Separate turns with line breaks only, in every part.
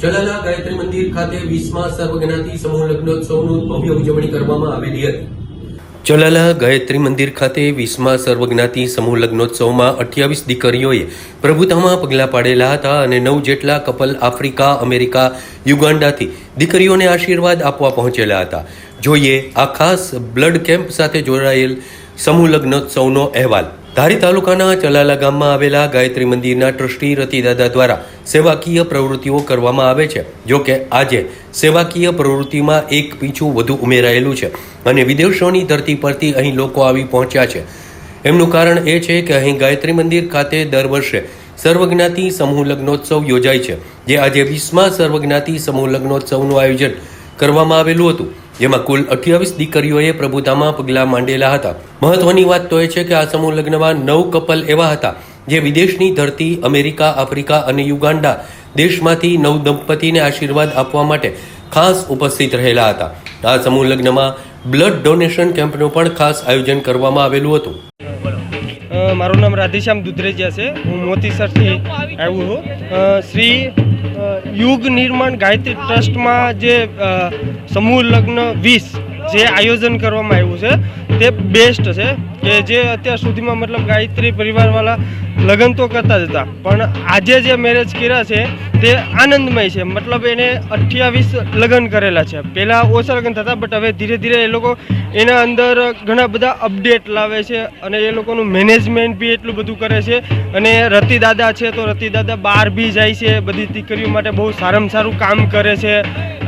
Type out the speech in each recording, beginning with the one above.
ચલાલા ગાયત્રી મંદિર ખાતે વીસમા સર્વજ્ઞાતિ સમૂહ લગ્નોત્સવનું ભવ્ય ઉજવણી કરવામાં આવેલી હતી. ચલાલા ગાયત્રી મંદિર ખાતે વીસમા સર્વજ્ઞાતિ સમૂહ લગ્નોત્સવમાં અઠ્યાવીસ દીકરીઓએ પ્રભુતામાં પગલાં પાડેલા હતા અને નવ જેટલા કપલ આફ્રિકા, અમેરિકા, યુગાન્ડાથી દીકરીઓને આશીર્વાદ આપવા પહોંચેલા હતા. જોઈએ આ ખાસ બ્લડ કેમ્પ સાથે જોડાયેલ સમૂહ લગ્નોત્સવનો અહેવાલ. ધારી તાલુકાના ચલાલા ગામમાં આવેલા ગાયત્રી મંદિરના ટ્રસ્ટી રતિદાદા દ્વારા સેવાકીય પ્રવૃત્તિઓ કરવામાં આવે છે. જો કે આજે સેવાકીય પ્રવૃત્તિમાં એક પીછું વધુ ઉમેરાયેલું છે અને વિદેશોની ધરતી પરથી અહીં લોકો આવી પહોંચ્યા છે. એમનું કારણ એ છે કે અહીં ગાયત્રી મંદિર ખાતે દર વર્ષે સર્વજ્ઞાતિ સમૂહ લગ્નોત્સવ યોજાય છે. જે આજે વીસમા સર્વજ્ઞાતિ સમૂહ લગ્નોત્સવનું આયોજન કરવામાં આવેલું હતું. જેમાં કુલ અઠ્યાવીસ દીકરીઓએ પ્રભુતામાં પગલાં માંડેલા હતા. મહત્વની વાત તો એ છે કે આ સમૂહ લગ્નમાં નવ કપલ એવા હતા, જે વિદેશની ધરતી, અમેરિકા, આફ્રિકા અને યુગાન્ડા દેશમાંથી નવ દંપતીને આશીર્વાદ આપવા માટે ખાસ ઉપસ્થિત રહેલા હતા. આ સમૂહ લગ્નમાં બ્લડ ડોનેશન કેમ્પનું પણ ખાસ આયોજન કરવામાં આવેલું હતું.
મારું નામ રાધેશ્યામ દુધરેજિયા છે. હું મોતીસરથી આવ્યો છું. શ્રી યુગ નિર્માણ ગાયત્રી ટ્રસ્ટમાં જે સમૂહ લગ્ન વીસ જે આયોજન કરવામાં આવ્યું છે, તે બેસ્ટ છે કે જે અત્યાર સુધીમાં મતલબ ગાયત્રી પરિવારવાળા લગ્ન તો કરતા જ હતા. પણ આજે જે મેરેજ કર્યા છે, તે આનંદમય છે. મતલબ એને અઠ્યાવીસ લગ્ન કરેલા છે. પહેલાં ઓછા લગ્ન થતા બટ હવે ધીરે ધીરે એ લોકો એના અંદર ઘણા બધા અપડેટ લાવે છે અને એ લોકોનું મેનેજમેન્ટ બી એટલું બધું કરે છે. અને રતિ દાદા છે, તો રતિ દાદા બહાર બી જાય છે. બધી દીકરીઓ માટે બહુ સારામાં સારું કામ કરે છે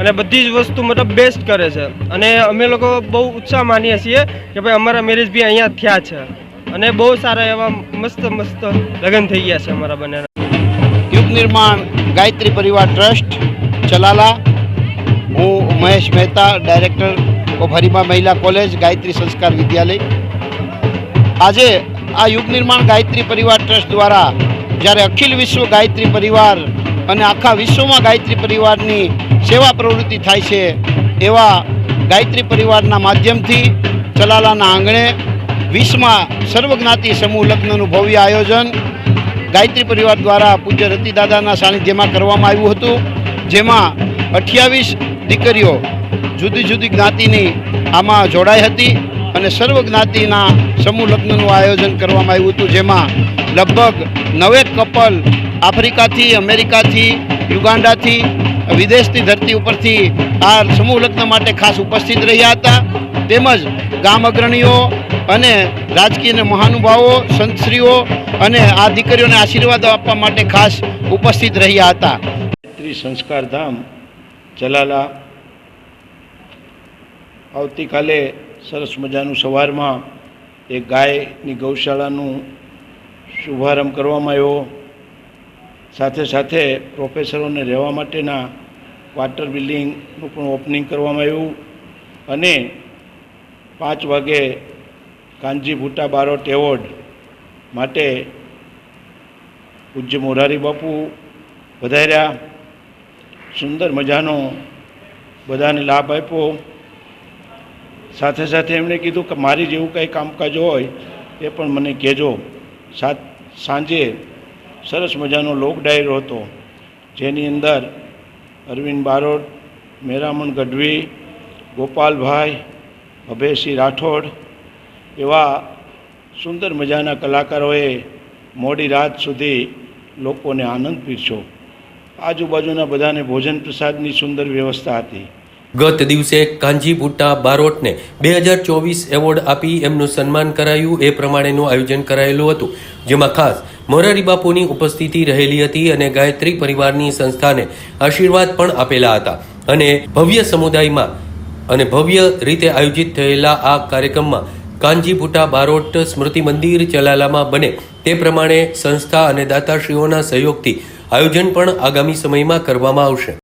અને બધી જ વસ્તુ મતલબ બેસ્ટ કરે છે. અને અમે લોકો બહુ ઉત્સાહ માનીએ છીએ કે ભાઈ અમારા મેરેજ બી અહીંયા થયા છે. અને બહુ સારા એવા મસ્ત મસ્ત લગ્ન થઈ ગયા છે અમારા બંનેના.
યુગ નિર્માણ, ગાયત્રી પરિવાર ટ્રસ્ટ, ચલાલા, હું મહેશ મહેતા, ડાયરેક્ટર ઓફ હરિમા મહિલા કોલેજ, ગાયત્રી સંસ્કાર વિદ્યાલય. આજે આ યુગ નિર્માણ ગાયત્રી પરિવાર ટ્રસ્ટ દ્વારા જ્યારે અખિલ વિશ્વ ગાયત્રી પરિવાર અને આખા વિશ્વમાં ગાયત્રી પરિવારની સેવા પ્રવૃત્તિ થાય છે, એવા ગાયત્રી પરિવારના માધ્યમથી ચલાલાના આંગણે વીસમાં સર્વજ્ઞાતિ સમૂહ લગ્નનું ભવ્ય આયોજન ગાયત્રી પરિવાર દ્વારા પૂજ્ય રતિદાદાના સાનિધ્યમાં કરવામાં આવ્યું હતું, જેમાં અઠ્યાવીસ દીકરીઓ જુદી જુદી જ્ઞાતિની આમાં જોડાઈ હતી અને સર્વ જ્ઞાતિના સમૂહ લગ્નનું આયોજન કરવામાં આવ્યું હતું, જેમાં લગભગ નવેક કપલ આફ્રિકાથી, અમેરિકાથી, યુગાન્ડાથી વિદેશની ધરતી ઉપરથી આ સમૂહ લગ્ન માટે ખાસ ઉપસ્થિત રહ્યા હતા. તેમજ ગામ અગ્રણીઓ અને રાજકીય મહાનુભાવો, સંતશ્રીઓ અને આ દીકરીઓને આશીર્વાદ આપવા માટે ખાસ ઉપસ્થિત રહ્યા હતા.
સંસ્કારધામ જલાલા આવતીકાલે સરસ મજાનું સવારમાં એ ગાયની ગૌશાળાનું શુભારંભ કરવામાં આવ્યો. સાથે સાથે પ્રોફેસરોને રહેવા માટેના ક્વાર્ટર બિલ્ડિંગનું પણ ઓપનિંગ કરવામાં આવ્યું અને પાંચ વાગે કાનજી ભૂટા બારોટ એવોર્ડ માટે પૂજ્ય મોરારી બાપુ વધાર્યા. સુંદર મજાનો બધાને લાભ આપ્યો. સાથે સાથે એમણે કીધું કે મારી જેવું કંઈ કામકાજ હોય એ પણ મને કહેજો. સાત સાંજે સરસ મજાનો લોક ડાયરો હતો, જેની અંદર અરવિંદ બારોટ, મેરામણ ગઢવી, ગોપાલભાઈ અભયસિંહ રાઠોડ એવા સુંદર મજાના કલાકારોએ મોડી રાત સુધી લોકોને આનંદ પીરસ્યો આજુબાજુના બધાને ભોજન પ્રસાદની સુંદર વ્યવસ્થા હતી.
ગત દિવસે કાંજી ભુટ્ટા બારોટને બે હજાર ચોવીસ એવોર્ડ આપી એમનું સન્માન કરાયું એ પ્રમાણેનું આયોજન કરાયેલું હતું. જેમાં ખાસ મોરારી બાપુની ઉપસ્થિતિ રહેલી હતી અને ગાયત્રી પરિવારની સંસ્થાને આશીર્વાદ પણ આપેલા હતા. અને ભવ્ય સમુદાયમાં અને ભવ્ય રીતે આયોજિત થયેલા આ કાર્યક્રમમાં કાંજીભૂટા બારોટ સ્મૃતિ મંદિર ચલાલામાં બને તે પ્રમાણે સંસ્થા અને દાતાશ્રીઓના સહયોગથી આયોજન પણ આગામી સમયમાં કરવામાં આવશે.